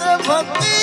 ફકીર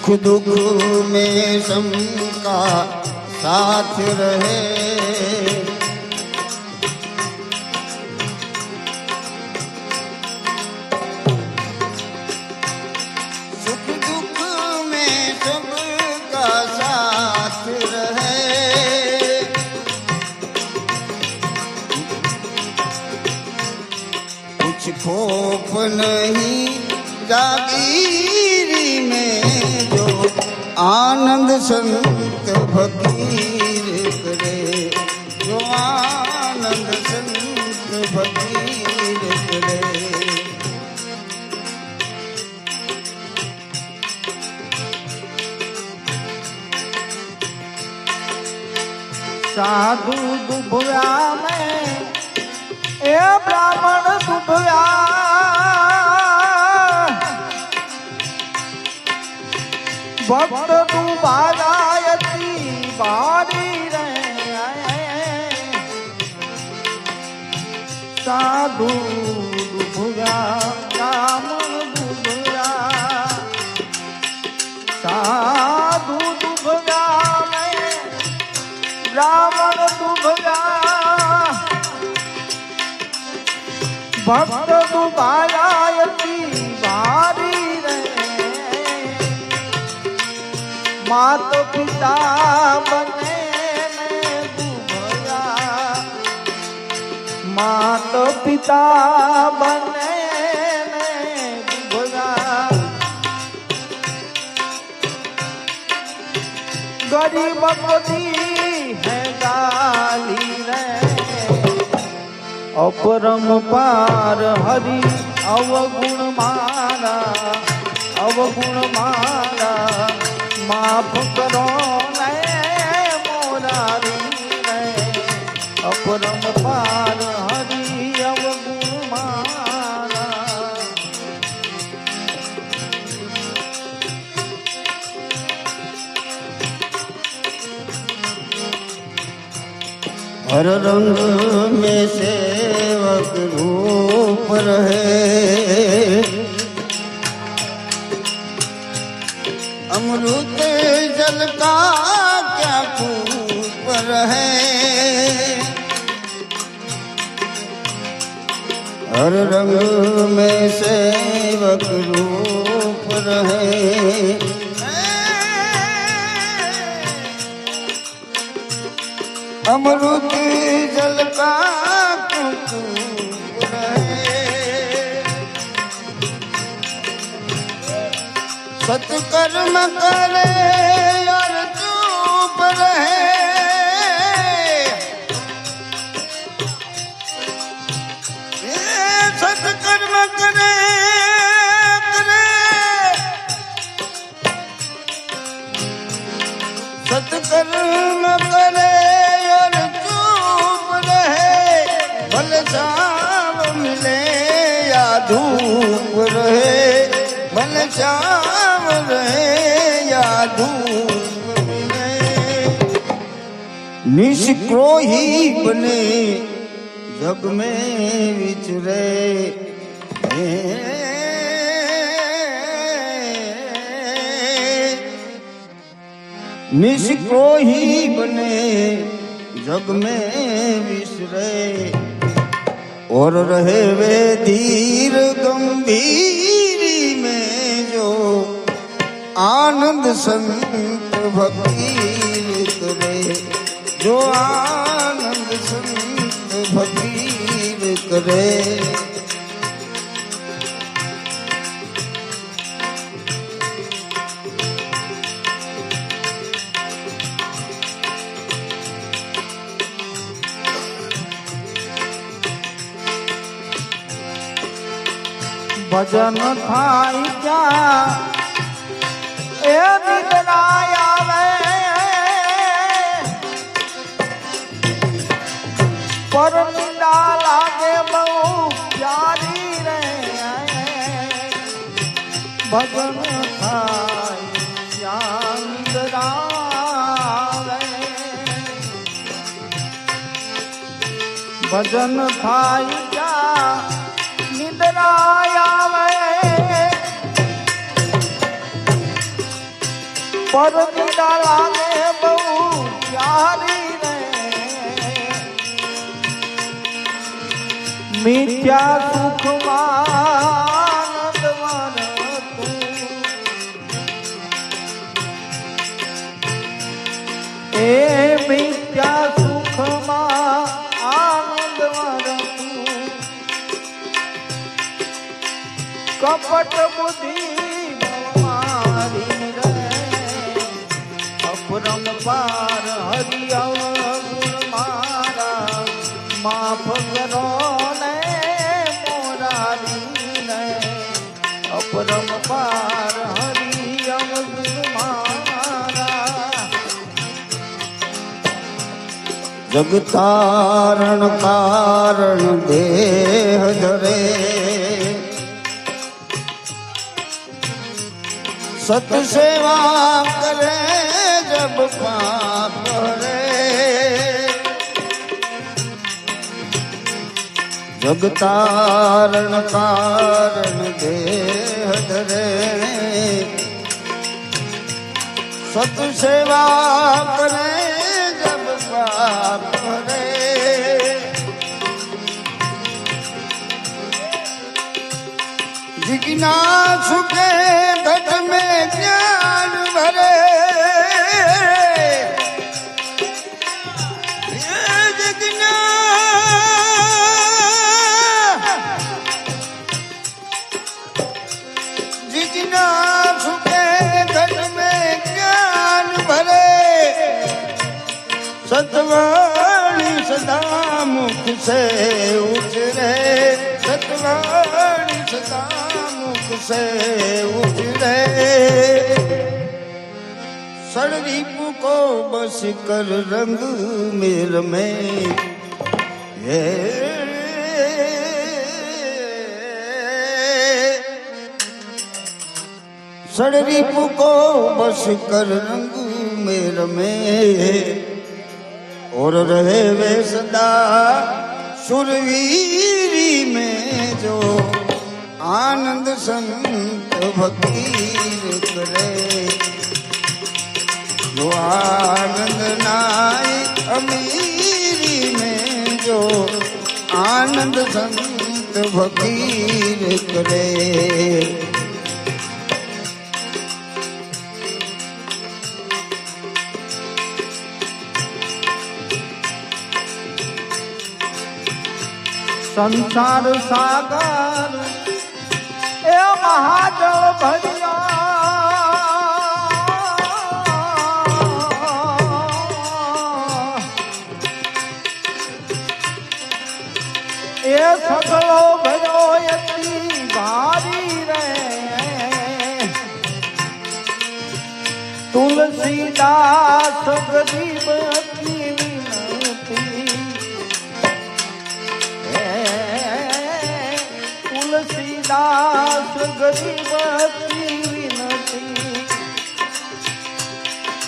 सुख दुख में सबका साथ रहे। सुख दुख में सबका साथ रहे। कुछ खोफ नहीं જાગીરી મેં જો આનંદ સંત ફકીર કરે જો આનંદ સંત ફકીર કરે સાધુ દુભ્યા મેં એ બ્રાહ્મણ દુભ્યા ભક્ત દુભાગાયતી બારી રે. સાધુ દુભયા બ્રાહ્મણ દુભયા સાધુ દુભયા મેં બ્રાહ્મણ દુભયા ભક્ત દુભાયાયતી માત પિતા બને માત પિતા બને ગરીબ બધી હૈ ગાલી અપરમ પાર હરી અવગુણ મારા. અવગુણ મારા. માફ કરો ને મોરારી ને અપરમ પાર હરી અવગુમારા હર રંગ મેં સેવક રૂપ રહે. का क्या खूब रहे। हर रंग में सेवक रूप रहे। अमृत जल का सत्कर्म करे शाम रहे निष्क्रोही बने जग में विचरे निष्क्रोही बने जग में विचरे और रहे वे धीर गंभीरी आनंद संत फकीर करे जो आनंद संत भक्ति करे भजन थाई क्या એ નિદ્રાય આવે પર નિંદા લાગે બહુ પ્યારી રે ભજન થાય ત્યાં ભજન થાય ત્યાં પર નિંદા લાગે બહુ પ્યારી રે મિથ્યા સુખમાં તું એ મિથ્યા સુખમાં આનંદ વરતું કપટ બુદ્ધિ મારી અપરમ પાર હરિયવ ગુણ મારા, માફ કરો ને મોરારી ને. અપરમ પાર હરિયવ ગુણ મારા. જગતારણ કારણ દેહ ધરે. સત સેવા કરે પાપ રે જગતારણ કારણ દેહ ધરે. સત સેવા કરે જબ પાપ જિજ્ઞાસુ કે ધટ से उतरे सतवाणी सदा मुख से उतरे सड़दीप को बस कर रंग मेल में। ये सड़दीप को बस कर रंग मेल में। और रहे वे सदा સુરવીરી મેં જો આનંદ સંત ફકીર કરે જો આનંદ નાય અમીરી મેં જો આનંદ સંત ફકીર કરે સંસાર સાગર એ મહાજળ ભર્યા એ સગળો ભર્યો એથી ભારી રે. તુલસીદાસ ગરીબ તુલસીદાસ ગરીબ વિનતી.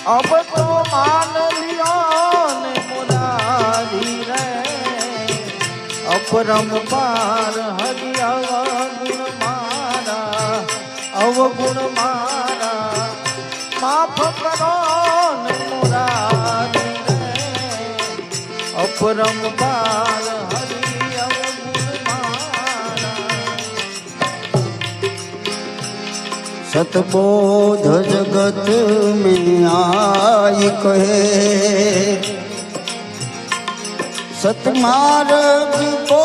અબ તો માન લિયો ને મુરારી રે. અપરમ પાર હરિ અવગુણ મારા અવગુણ મારા. માફ કરો મુરારી રે. અપરમ પાર सतबोध जगत में आई कहे सतमार्ग को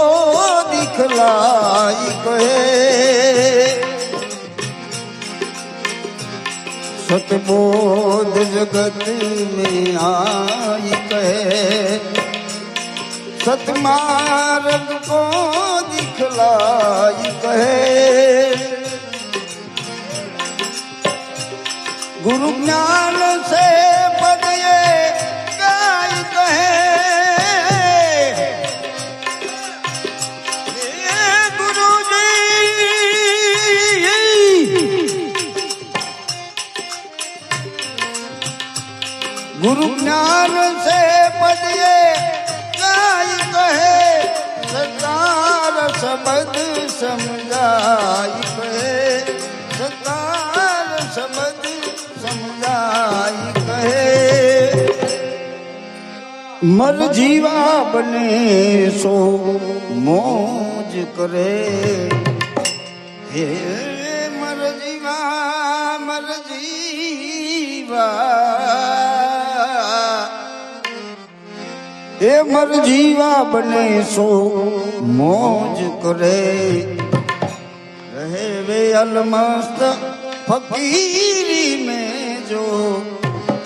दिखलाई कहे सतबोध जगत में आई कहे सतमार्ग को दिख दिखलाई कहे ગુરુ જ્ઞાન સે પડે ગાય કહે. ગુરુ જ્ઞાન સે પડે ગાય કહે. સદાર શબ્દ સમજાય. સમજાય કહે, મર જીવા બને સો મોજ કરે. હે મર જીવા મર જીવા. હે મર જીવા બને સો મોજ કરે. રહે વે અલમસ્ત ફકીરી में જો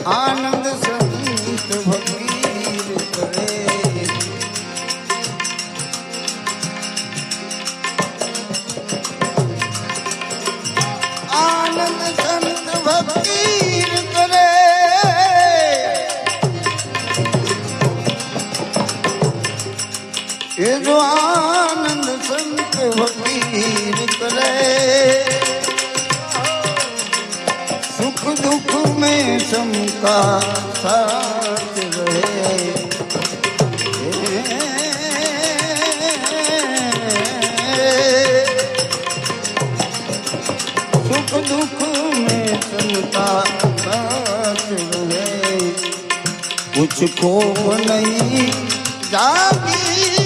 આનંદ સંત ફકીર કરે. આનંદ સંત ફકીર में समका साथ रहे सुख दुख में समका साथ रहे कुछ खौफ नहीं जागी